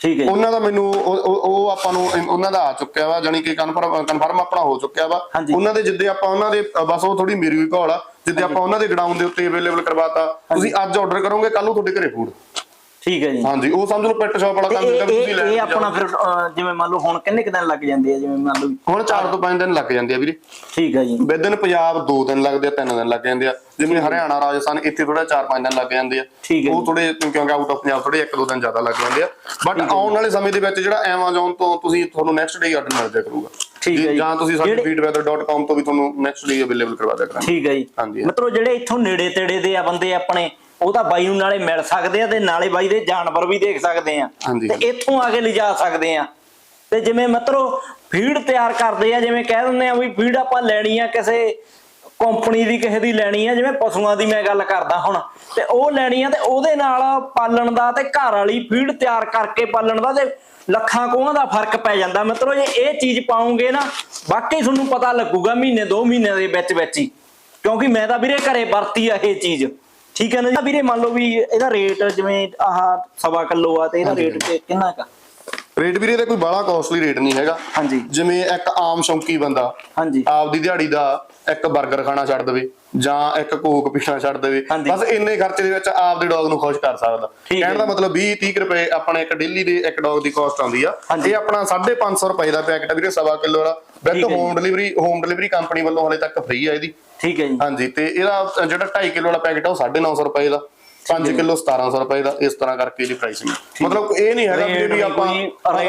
[SPEAKER 1] ਠੀਕ ਹੈ
[SPEAKER 2] ਉਹਨਾਂ ਦਾ ਮੈਨੂੰ ਉਹ- ਆਪਾਂ ਨੂੰ ਉਹਨਾਂ ਦਾ ਆ ਚੁੱਕਿਆ ਵਾ ਜਾਨੀ ਕਿ ਕਨਫਰਮ ਕਨਫਰਮ ਆਪਣਾ ਹੋ ਚੁੱਕਿਆ ਵਾ। ਉਹਨਾਂ ਦੇ ਜਿੱਦੇ ਆਪਾਂ ਉਹਨਾਂ ਦੇ ਬਸ ਉਹ ਥੋੜੀ ਮੇਰੀ ਵੀ ਘੋਲ ਆ ਜਿੱਦੇ ਆਪਾਂ ਉਹਨਾਂ ਦੇ ਗਡਾਊਨ ਦੇ ਉੱਤੇ ਅਵੇਲੇਬਲ ਕਰਵਾਤਾ ਤੁਸੀਂ ਅੱਜ ਆਰਡਰ ਕਰੋਗੇ ਕੱਲ ਨੂੰ ਤੁਹਾਡੇ ਘਰੇ ਫੂਡ
[SPEAKER 1] ਠੀਕ ਹੈ ਜੀ।
[SPEAKER 2] ਹਾਂਜੀ ਉਹ ਸਮਝ ਲਓ ਪੈਟ ਸ਼ਾਪ ਵਾਲਾ ਕੰਮ ਵੀ ਤੁਸੀਂ ਲੈ
[SPEAKER 1] ਇਹ ਆਪਣਾ ਫਿਰ ਜਿਵੇਂ ਮੰਨ ਲਓ ਹੁਣ ਕਿੰਨੇ ਕੁ ਦਿਨ ਲੱਗ ਜਾਂਦੇ ਆ ਜਿਵੇਂ ਮੰਨ ਲਓ
[SPEAKER 2] ਹੁਣ 4 ਤੋਂ 5 ਦਿਨ ਲੱਗ ਜਾਂਦੇ ਆ ਵੀਰੇ।
[SPEAKER 1] ਠੀਕ ਹੈ ਜੀ।
[SPEAKER 2] ਵਿਦਨ ਪੰਜਾਬ 2 ਦਿਨ ਲੱਗਦੇ ਆ 3 ਦਿਨ ਲੱਗ ਜਾਂਦੇ ਆ। ਜਿਵੇਂ ਹਰਿਆਣਾ ਰਾਜਸਥਾਨ ਇੱਥੇ ਥੋੜਾ 4-5 ਦਿਨ ਲੱਗ ਜਾਂਦੇ ਆ। ਉਹ। ਥੋੜੇ ਕਿਉਂਕਿ ਆਊਟ ਆਫ ਪੰਜਾਬ ਥੋੜੇ 1-2 ਦਿਨ ਜ਼ਿਆਦਾ ਲੱਗ ਜਾਂਦੇ ਆ। ਬਟ ਆਉਣ ਵਾਲੇ ਸਮੇਂ ਦੇ ਵਿੱਚ ਜਿਹੜਾ Amazon ਤੋਂ ਤੁਸੀਂ ਤੁਹਾਨੂੰ ਨੈਕਸਟ ਡੇ ਆਰਡਰ ਮਿਲ ਜਾਇਆ ਕਰੂਗਾ।
[SPEAKER 1] ਠੀਕ ਹੈ
[SPEAKER 2] ਜੇ-
[SPEAKER 1] ਜੀ।
[SPEAKER 2] ਤੁਸੀਂ ਸਾਡੇ
[SPEAKER 1] ਜਿਹੜੇ-
[SPEAKER 2] feedweather.com ਤੋਂ ਵੀ ਤੁਹਾਨੂੰ ਨੈਕਸਟ ਡੇ ਅਵੇਲੇਬਲ ਕਰਵਾ ਦਿਆ ਕਰਾਂਗੇ।
[SPEAKER 1] ਠੀਕ ਹੈ ਜੀ।
[SPEAKER 2] ਹਾਂਜੀ।
[SPEAKER 1] ਮਤਲਬ ਜਿਹੜੇ ਇੱਥੋਂ ਨੇੜੇ ਤੇੜੇ ਦੇ ਆ ਬੰਦੇ ਆਪਣੇ ਉਹ ਤਾਂ ਬਾਈ ਨੂੰ ਨਾਲੇ ਮਿਲ ਸਕਦੇ ਆ ਤੇ ਨਾਲੇ ਬਾਈ ਦੇ ਜਾਨਵਰ ਵੀ ਦੇਖ ਸਕਦੇ ਆ।
[SPEAKER 2] ਹਾਂਜੀ।
[SPEAKER 1] ਤੇ ਇੱਥੋਂ ਆ ਕੇ ਲਿਜਾ ਸਕਦੇ ਆ। ਤੇ ਜਿਵੇਂ ਮਤਲਬ ਫੀਡ ਤਿਆਰ ਕਰਦੇ ਆ ਜਿਵੇਂ ਕਹਿ ਦਿੰਦੇ ਆ ਵੀ ਫੀਡ ਆਪਾਂ ਲੈਣੀ ਆ ਕਿਸੇ ਕੰਪਨੀ ਦੀ ਕਿਸੇ ਦੀ ਲੈਣੀ ਆ ਜਿਵੇਂ ਪਸ਼ੂਆਂ ਦੀ ਮੈਂ ਗੱਲ ਕਰਦਾ ਹੁਣ। ਤੇ ਉਹ ਲੈਣੀ ਆ ਤੇ ਉਹਦੇ ਨਾਲ ਪਾਲਣ ਦਾ ਤੇ ਘਰ ਵਾਲੀ ਫੀਡ ਤਿਆਰ ਕਰਕੇ ਪਾਲਣ ਦਾ ਤੇ ਲੱਖਾਂ ਕੋਹਾਂ ਦਾ ਫ਼ਰਕ ਪੈ ਜਾਂਦਾ। ਮਤਲਬ ਜੇ ਇਹ ਚੀਜ਼ ਪਾਉਂਗੇ ਨਾ ਵਾਕਈ ਤੁਹਾਨੂੰ ਪਤਾ ਲੱਗੂਗਾ ਮਹੀਨੇ ਦੋ ਮਹੀਨਿਆਂ ਦੇ ਵਿੱਚ ਵਿੱਚ ਹੀ। ਕਿਉਂਕਿ ਮੈਂ ਤਾਂ ਵੀਰੇ ਘਰੇ ਵਰਤੀ ਆ ਇਹ ਚੀਜ਼। ਠੀਕ ਹੈ ਨਾ ਜੀ? ਵੀਰੇ ਮੰਨ ਲਓ ਵੀ ਇਹਦਾ ਰੇਟ ਜਿਵੇਂ ਆਹ ਸਵਾ ਕਿਲੋ ਆ ਤੇ ਇਹਦਾ ਰੇਟ ਤੇ ਕਿੰਨਾ ਕਾ
[SPEAKER 2] ਰੇਟ ਵੀਰੇ ਦਾ ਕੋਈ ਬਾਹਲਾ ਕਾਸਟਲੀ ਰੇਟ ਨਹੀਂ ਹੈਗਾ।
[SPEAKER 1] ਹਾਂਜੀ।
[SPEAKER 2] ਜਿਵੇਂ ਇੱਕ ਆਮ ਸ਼ੌਂਕੀ ਬੰਦਾ
[SPEAKER 1] ਹਾਂਜੀ।
[SPEAKER 2] ਆਪਦੀ ਦਿਹਾੜੀ ਦਾ ਇੱਕ 버ਗਰ ਖਾਣਾ ਛੱਡ ਦੇਵੇ ਜਾਂ ਇੱਕ ਕੋਕ ਪੀਣਾ ਛੱਡ ਦੇਵੇ। ਬਸ ਇੰਨੇ ਖਰਚੇ ਦੇ ਵਿੱਚ ਆਪਦੇ ਡੌਗ ਨੂੰ ਖੁਸ਼ ਕਰ ਸਕਦਾ। ਕਹਿਣ ਦਾ ਮਤਲਬ 20 30 ਰੁਪਏ ਆਪਣੇ ਇੱਕ ਡੇਲੀ ਦੇ ਇੱਕ ਡੌਗ ਦੀ ਕਾਸਟ ਆਉਂਦੀ ਆ। ਇਹ ਆਪਣਾ 550 ਰੁਪਏ ਦਾ ਪੈਕਟ ਵੀਰੇ ਸਵਾ ਕਿਲੋ ਵਾਲਾ।
[SPEAKER 1] ਜੀ।
[SPEAKER 2] Home delivery home delivery company ਵੱਲੋਂ ਹਲੇ ਤੱਕ ਫ੍ਰੀ ਆ ਇਹਦੀ।
[SPEAKER 1] ਠੀਕ ਹੈ ਜੀ।
[SPEAKER 2] ਹਾਂਜੀ ਤੇ ਇਹਦਾ ਜਿਹੜਾ 2.5 ਕਿਲੋ ਵਾਲਾ ਪੈਕਟ ਆ ਉਹ 950 ਰੁਪਏ ਦਾ 5 ਕਿਲੋ 1700 ਰੁਪਏ ਦਾ ਇਸ ਤਰ੍ਹਾਂ ਕਰਕੇ ਇਹਦੀ ਪ੍ਰਾਈਸਿੰਗ ਮਤਲਬ ਇਹ ਨਹੀਂ ਹੈਗਾ ਵੀ- ਵੀ ਆਪਾਂ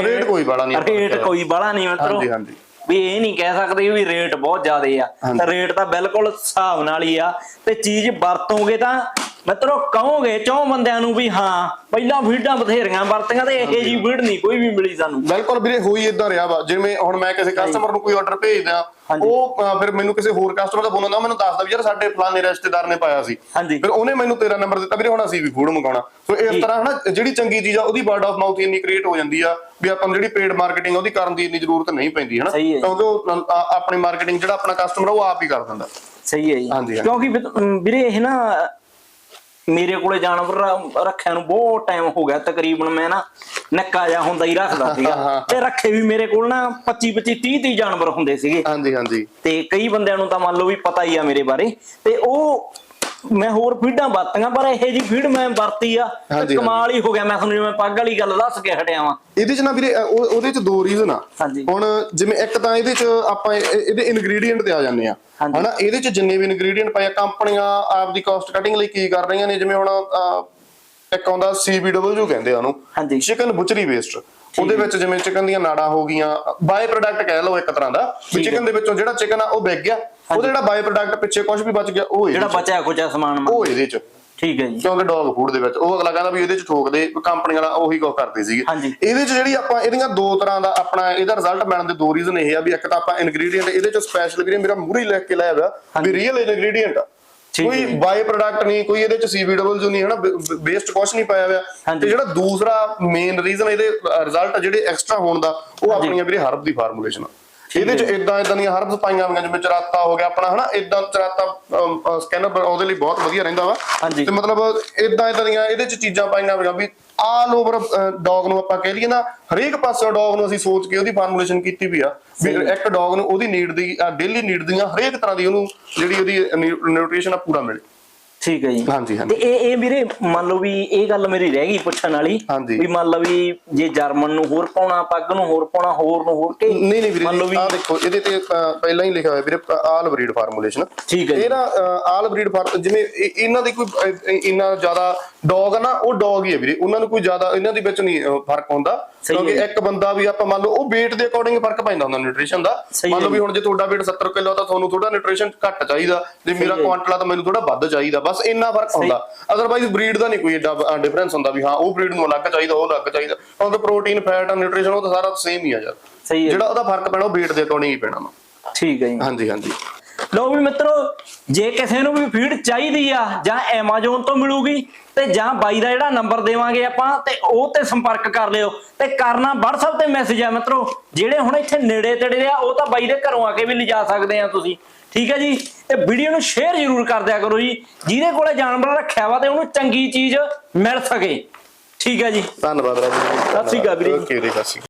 [SPEAKER 2] ਰੇਟ ਕੋਈ ਬੜਾ ਨਹੀਂ
[SPEAKER 1] ਰੇਟ। ਕੋਈ ਬੜਾ ਨਹੀਂ ਮਤਲਬ
[SPEAKER 2] ਹਾਂਜੀ ਹਾਂਜੀ।
[SPEAKER 1] ਵੀ ਇਹ ਨਹੀਂ ਕਹਿ ਸਕਦੇ ਵੀ ਰੇਟ ਬਹੁਤ ਜ਼ਿਆਦੇ ਆ। ਰੇਟ ਤਾਂ ਬਿਲਕੁਲ ਹਿਸਾਬ ਨਾਲ ਹੀ ਆ। ਤੇ ਚੀਜ਼ ਵਰਤੋਗੇ ਤਾਂ ਮਤਲਬ ਕਹੋਗੇ ਚੌਂ ਬੰਦਿਆਂ ਨੂੰ ਵੀ ਹਾਂ ਪਹਿਲਾਂ ਫੀਡਾਂ ਬਥੇਰੀਆਂ ਵਰਤੀਆਂ ਤੇ ਇਹੋ ਜੀ ਫੀਡ ਨਹੀਂ ਕੋਈ ਵੀ ਮਿਲੀ ਸਾਨੂੰ।
[SPEAKER 2] ਬਿਲਕੁਲ ਵੀਰੇ ਹੋਈ ਇਦਾਂ ਰਿਹਾ ਵਾ। ਜਿਵੇਂ ਹੁਣ ਮੈਂ ਕਿਸੇ ਕਸਟਮਰ ਨੂੰ ਕੋਈ ਆਰਡਰ ਭੇਜਦਾ। ਉਹ ਫਿਰ ਮੈਨੂੰ ਕਿਸੇ ਹੋਰ ਕਸਟਮਰ ਦਾ ਫੋਨ ਆਉਂਦਾ ਮੈਨੂੰ ਦੱਸਦਾ ਵੀ ਯਾਰ ਸਾਡੇ ਫਲਾਣੇ ਰਿਸ਼ਤੇਦਾਰ ਨੇ ਪਾਇਆ ਸੀ। ਫਿਰ ਉਹਨੇ ਮੈਨੂੰ ਤੇਰਾ ਨੰਬਰ ਦਿੱਤਾ ਵੀਰੇ ਹੁਣ ਅਸੀਂ ਵੀ ਫੂਡ ਮੰਗਾਉਣਾ। ਸੋ ਇਸ ਤਰ੍ਹਾਂ ਹਨਾ ਜਿਹੜੀ ਚੰਗੀ ਚੀਜ਼ ਆ ਉਹਦੀ ਵਰਡ ਆਫ ਮਾਊਥ ਇੰਨੀ ਕ੍ਰੀਏਟ ਹੋ ਜਾਂਦੀ ਆ ਵੀ ਆਪਾਂ ਨੂੰ ਜਿਹੜੀ ਪੇਡ ਮਾਰਕੀਟਿੰਗ ਉਹਦੀ ਕਰਨ ਦੀ ਇੰਨੀ ਜ਼ਰੂਰਤ ਨਹੀਂ ਪੈਂਦੀ ਹਨਾ। ਕਿਉਂਕਿ ਉਹ ਆਪਣੀ ਮਾਰਕੀਟਿੰਗ ਜਿਹੜਾ ਆਪਣਾ ਕਸਟਮਰ ਉਹ ਆਪ ਹੀ ਕਰ ਦਿੰਦਾ।
[SPEAKER 1] ਸਹੀ ਹੈ ਜੀ। ਕਿਉਂਕਿ ਵੀਰੇ ਇਹ ਨਾ ਮੇਰੇ ਕੋਲੇ ਜਾਨਵਰ ਰ- ਰੱਖਿਆ ਨੂੰ ਬਹੁਤ ਟਾਈਮ ਹੋ ਗਿਆ ਤਕਰੀਬਨ ਮੈਂ ਨਾ ਨੱਕਾ ਜਾ ਹੁੰਦਾ ਹੀ ਰੱਖਦਾ ਸੀਗਾ। ਤੇ ਰੱਖੇ ਵੀ ਮੇਰੇ ਕੋਲ ਨਾ 25 25 30 30 ਜਾਨਵਰ ਹੁੰਦੇ ਸੀਗੇ।
[SPEAKER 2] ਹਾਂਜੀ ਹਾਂਜੀ।
[SPEAKER 1] ਤੇ ਕਈ ਬੰਦਿਆਂ ਨੂੰ ਤਾਂ ਮੰਨ ਲਓ ਵੀ ਪਤਾ ਹੀ ਆ ਮੇਰੇ ਬਾਰੇ। ਤੇ ਉਹ ਮੈਂ ਹੋਰ ਫੀਡਾਂ ਵਰਤੀਆਂ ਪਰ ਇਹ ਜੀ ਫੀਡ ਮੈਂ ਵਰਤੀ ਆ ਤੇ
[SPEAKER 2] ਹਾਂਜੀ,
[SPEAKER 1] ਕਮਾਲ ਹੀ ਹੋ ਗਿਆ। ਮੈਂ ਤੁਹਾਨੂੰ ਜਿਵੇਂ ਪੱਗ ਵਾਲੀ ਗੱਲ ਦੱਸ ਕੇ ਹਟਿਆ ਵਾਂ।
[SPEAKER 2] ਇਹਦੇ ਚ ਨਾ ਵੀਰੇ ਅ, ਉਹ- ਉਹਦੇ ਚ ਦੋ ਰੀਜ਼ਨ ਆ।
[SPEAKER 1] ਹਾਂਜੀ।
[SPEAKER 2] ਹੁਣ ਜਿਵੇਂ ਇੱਕ ਤਾਂ ਇਹਦੇ ਚ ਆਪਾਂ ਇਹ- ਇਹਦੇ ਇਨਗਰੀਡੀਅੰਟ ਤੇ ਆ ਜਾਂਦੇ ਆ।
[SPEAKER 1] ਹਾਂਜੀ।
[SPEAKER 2] ਹਨਾ ਇਹਦੇ ਚ ਜਿੰਨੇ ਵੀ ਇਨਗਰੀਡੀਅੰਟ ਪਏ ਆ ਕੰਪਨੀਆਂ ਆਪਦੀ ਕਾਸਟ ਕਟਿੰਗ ਲਈ ਕੀ ਕਰ ਰਹੀਆਂ ਨੇ ਜਿਵੇਂ ਹੁਣ ਅ, ਇੱਕ ਆਉਂਦਾ CBW ਕਹਿੰਦੇ ਆ ਉਹਨੂੰ।
[SPEAKER 1] ਹਾਂਜੀ।
[SPEAKER 2] ਚਿਕਨ ਬੁਚਰੀ ਵੇਸਟ ਉਹਦੇ ਵਿੱਚ ਜਿਵੇਂ ਚਿਕਨ ਦੀਆਂ ਨਾੜਾਂ ਹੋ ਗਈਆਂ ਬਾਈ ਪ੍ਰੋਡਕਟ ਕਹਿ ਲਓ ਇੱਕ ਤਰ੍ਹਾਂ ਦਾ ਵੀ
[SPEAKER 1] ਠੀਕ ਹੈ।
[SPEAKER 2] ਚਿਕਨ ਦੇ ਵਿੱਚੋਂ ਜਿਹੜਾ ਚਿਕਨ ਆ ਉਹ ਵਿਕ ਗਿਆ। ਉਹਦਾ ਜਿਹੜਾ ਬਾਈ ਪ੍ਰੋਡਕਟ ਪਿੱਛੇ ਕੁਝ ਵੀ ਬਚ ਗਿਆ ਉਹ
[SPEAKER 1] ਜਿਹੜਾ। ਬਚਿਆ ਖੁਚਿਆ ਸਮਾਨ ਮੰਨ-
[SPEAKER 2] ਉਹ ਇਹਦੇ ਚ।
[SPEAKER 1] ਠੀਕ ਹੈ ਜੀ।
[SPEAKER 2] ਕਿਉਂਕਿ ਡੌਗ ਫੂਡ ਦੇ ਵਿੱਚ ਉਹ ਅਗਲਾ ਕਹਿੰਦਾ ਵੀ ਇਹਦੇ ਚ ਠੋਕਦੇ ਕੰਪਨੀ ਵਾਲਾ ਉਹੀ ਕੁਝ ਕਰਦੇ ਸੀਗੇ। ਇਹਦੇ ਚ ਜਿਹੜੀ ਆਪਾਂ ਇਹਦੀਆਂ ਦੋ ਤਰ੍ਹਾਂ ਦਾ ਆਪਣਾ ਇਹਦਾ ਰਿਜ਼ਲਟ ਮਿਲਣ ਦੇ ਦੋ ਰੀਜ਼ਨ ਇਹ ਆ ਵੀ ਇੱਕ ਤਾਂ ਆਪਾਂ ਇਨਗਰੀਡੀਅੰਟ ਇਹਦੇ ਚ ਸਪੈਸ਼ਲ ਵੀਰੇ ਮੇਰਾ ਮੂਹਰੇ ਹੀ ਲਿਖ ਕੇ ਲਾਇਆ ਹੋਇਆ ਵੀ ਰੀਅਲ ਇਨਗਰੀਡੀਅੰਟ ਆ। ਕੋਈ। ਬਾਈ ਪ੍ਰੋਡਕਟ ਨਹੀਂ ਕੋਈ ਇਹਦੇ ਚ ਸੀਬੀਡਬਲ ਨਹੀਂ ਹਨਾ ਵੇਸਟ ਕੁਛ ਨਹੀਂ ਪਾਇਆ ਹੋਇਆ। ਤੇ ਜਿਹੜਾ ਦੂਸਰਾ ਮੇਨ ਰੀਜ਼ਨ ਇਹਦੇ ਰਿਜ਼ਲਟ ਜਿਹੜੇ ਐਕਸਟਰਾ ਹੋਣ ਦਾ ਉਹ ਆਪਣੀਆਂ ਵੀਰੇ ਹਰਬ ਦੀ ਫਾਰਮੂਲੇਸ਼ਨ ਆ। ਇਹਦੇ ਚ ਇਦਾਂ ਇਦਾਂ ਦੀਆਂ ਹਰਬਸ ਪਾਈਆਂ ਹੋਈਆਂ ਜਿਵੇਂ ਚਰਾਤਾ ਹੋ ਗਿਆ ਆਪਣਾ ਹਨਾ? ਇਦਾਂ ਚਰਾਤਾ ਸਕੈਨਰ ਉਹਦੇ ਲਈ ਬਹੁਤ ਵਧੀਆ ਰਹਿੰਦਾ ਵਾ।
[SPEAKER 1] ਹਾਂਜੀ।
[SPEAKER 2] ਤੇ ਮਤਲਬ ਇਦਾਂ ਇਦਾਂ ਦੀਆਂ ਇਹਦੇ ਚ ਚੀਜ਼ਾਂ ਪਾਈਆਂ ਹੋਈਆਂ ਵੀ ਆਲ ਓਵਰ ਡੌਗ ਨੂੰ ਆਪਾਂ ਕਹਿ ਲਈਏ ਨਾ ਹਰੇਕ ਪਾਸੇ ਡੌਗ ਨੂੰ ਅਸੀਂ ਸੋਚ ਕੇ ਉਹਦੀ ਫਾਰਮੂਲੇਸ਼ਨ ਕੀਤੀ ਵੀ ਆ। ਵੀ ਇੱਕ ਡੌਗ ਨੂੰ ਉਹਦੀ ਨੀਡ ਦੀ ਡੇਲੀ ਨੀਡ ਦੀਆਂ ਹਰੇਕ ਤਰ੍ਹਾਂ ਦੀ ਉਹਨੂੰ ਜਿਹੜੀ ਉਹਦੀ ਨਿਊਟ੍ਰੀਸ਼ਨ ਆ ਪੂਰਾ ਮਿਲੇ।
[SPEAKER 1] ਠੀਕ ਹੈ ਜੀ
[SPEAKER 2] ਹਾਂਜੀ,
[SPEAKER 1] ਤੇ
[SPEAKER 2] ਹਾਂਜੀ।
[SPEAKER 1] ਇਹ ਇਹ ਵੀਰੇ ਮੰਨ ਲਓ ਵੀ ਇਹ ਗੱਲ ਮੇਰੀ ਰਹਿ ਗਈ ਪੁੱਛਣ ਵਾਲੀ
[SPEAKER 2] ਹਾਂਜੀ।
[SPEAKER 1] ਵੀ ਮੰਨ ਲਓ ਵੀ ਜੇ ਜਰਮਨ ਨੂੰ ਹੋਰ ਪਾਉਣਾ ਪੱਗ ਨੂੰ ਹੋਰ ਪਾਉਣਾ ਹੋਰ ਨੂੰ ਹੋਰ ਕੇ
[SPEAKER 2] ਨਹੀਂ ਨਹੀਂ ਵੀਰੇ
[SPEAKER 1] ਮੰਨ ਲਓ ਵੀ
[SPEAKER 2] ਆ ਦੇਖੋ ਇਹਦੇ ਤੇ ਪਹਿਲਾਂ ਹੀ ਲਿਖਿਆ ਹੋਇਆ ਵੀਰੇ ਆਲ ਬਰੀਡ ਫਾਰਮੂਲੇਸ਼ਨ
[SPEAKER 1] ਠੀਕ ਹੈ ਜੀ।
[SPEAKER 2] ਇਹ ਨਾ ਆਲ ਬਰੀਡ ਫਾਰ ਜਿਵੇਂ ਇਹ- ਇਹਨਾਂ ਦੀ ਕੋਈ ਇੰਨਾ ਜ਼ਿਆਦਾ ਡੌਗ ਨਾ ਉਹ ਡੌਗ ਹੀ ਹੈ ਵੀਰੇ। ਉਹਨਾਂ ਨੂੰ ਕੋਈ ਜ਼ਿਆਦਾ ਇਹਨਾਂ ਦੇ ਵਿੱਚ ਨਹੀਂ ਫ਼ਰਕ ਹੁੰਦਾ। ਕਿਉਂਕਿ। ਇੱਕ ਬੰਦਾ ਵੀ ਆਪਾਂ ਮੰਨ ਲਓ ਉਹ weight ਦੇ ਅਕੋਰਡਿੰਗ ਫ਼ਰਕ ਪੈਂਦਾ ਹੁੰਦਾ ਨਿਊਟ੍ਰੀਸ਼ਨ ਦਾ। ਮੰਨ ਲਓ ਵੀ। ਹੁਣ ਜੇ ਤੁਹਾਡਾ weight 70 ਕਿਲੋ ਤਾਂ ਤੁਹਾਨੂੰ ਥੋੜਾ ਨਿਊਟ੍ਰੀਸ਼ਨ ਘੱਟ ਚਾਹੀਦਾ। ਜੇ ਮੇਰਾ। ਕੁਆਂਟਲ ਤਾਂ ਮੈਨੂੰ ਥੋੜਾ ਵੱਧ ਚਾਹੀਦਾ। ਬਸ ਇੰਨਾ ਫ਼ਰਕ ਹੁੰਦਾ। ਅਦਰਵਾਈਜ਼ ਬਰੀਡ ਦਾ ਨਹੀਂ ਕੋਈ ਏਡਾ ਡਿਫਰੈਂਸ ਹੁੰਦਾ ਵੀ ਹਾਂ ਉਹ ਬਰੀਡ ਨੂੰ ਅਲੱਗ ਚਾਹੀਦਾ ਉਹ ਅਲੱਗ ਚਾਹੀਦਾ। ਕਿਉਂਕਿ ਪ੍ਰੋਟੀਨ ਫੈਟ ਨਿਊਟ੍ਰੀਸ਼ਨ ਉਹ ਤਾਂ ਸਾਰਾ ਸੇਮ ਹੀ ਆ ਯਾਰ। ਜਿਹੜਾ ਉਹਦਾ ਫ਼ਰਕ ਪੈਣਾ ਉਹ weight ਦੇ ਅਕੋਰਡਿੰਗ ਹੀ ਪੈਣਾ
[SPEAKER 1] ਠੀਕ ਹੈ ਜੀ।
[SPEAKER 2] ਹਾਂਜੀ ਹਾਂਜੀ।
[SPEAKER 1] ਲੋ ਵੀ ਮਿੱਤਰੋ ਜੇ ਕਿਸੇ ਨੂੰ ਵੀ ਫੀਡ ਚਾਹੀਦੀ ਆ ਜਾਂ Amazon ਤੋਂ ਮਿਲੂਗੀ ਤੇ ਜਾਂ ਬਾਈ ਦਾ ਜਿਹੜਾ ਨੰਬਰ ਦੇਵਾਂਗੇ ਆਪਾਂ ਤੇ ਉਹ ਤੇ ਸੰਪਰਕ ਕਰ ਲਿਓ। ਤੇ ਕਰਨਾ WhatsApp ਤੇ ਮੈਸੇਜ ਆ ਮਿੱਤਰੋ। ਜਿਹੜੇ ਹੁਣ ਇੱਥੇ ਨੇੜੇ ਤੇੜੇ ਆ ਉਹ ਤਾਂ ਬਾਈ ਦੇ ਘਰੋਂ ਆ ਕੇ ਵੀ ਲਿਜਾ ਸਕਦੇ ਆ ਤੁਸੀਂ। ਠੀਕ ਹੈ ਜੀ? ਤੇ ਵੀਡੀਓ ਨੂੰ ਸ਼ੇਅਰ ਜ਼ਰੂਰ ਕਰ ਦਿਆ ਕਰੋ ਜੀ। ਜਿਹਦੇ ਕੋਲੇ ਜਾਨਵਰ ਰੱਖਿਆ ਵਾ ਤੇ ਉਹਨੂੰ ਚੰਗੀ ਚੀਜ਼ ਮਿਲ ਸਕੇ। ਠੀਕ ਹੈ ਜੀ?
[SPEAKER 2] ਧੰਨਵਾਦ ਰਾਜੂ
[SPEAKER 1] ਸਤਿ ਸ਼੍ਰੀ ਅਕਾਲ ਵੀਰੇ।
[SPEAKER 2] ਓਕੇ ਵੀਰੇ ਸਤਿ ਸ਼੍ਰੀ ਅਕਾਲ।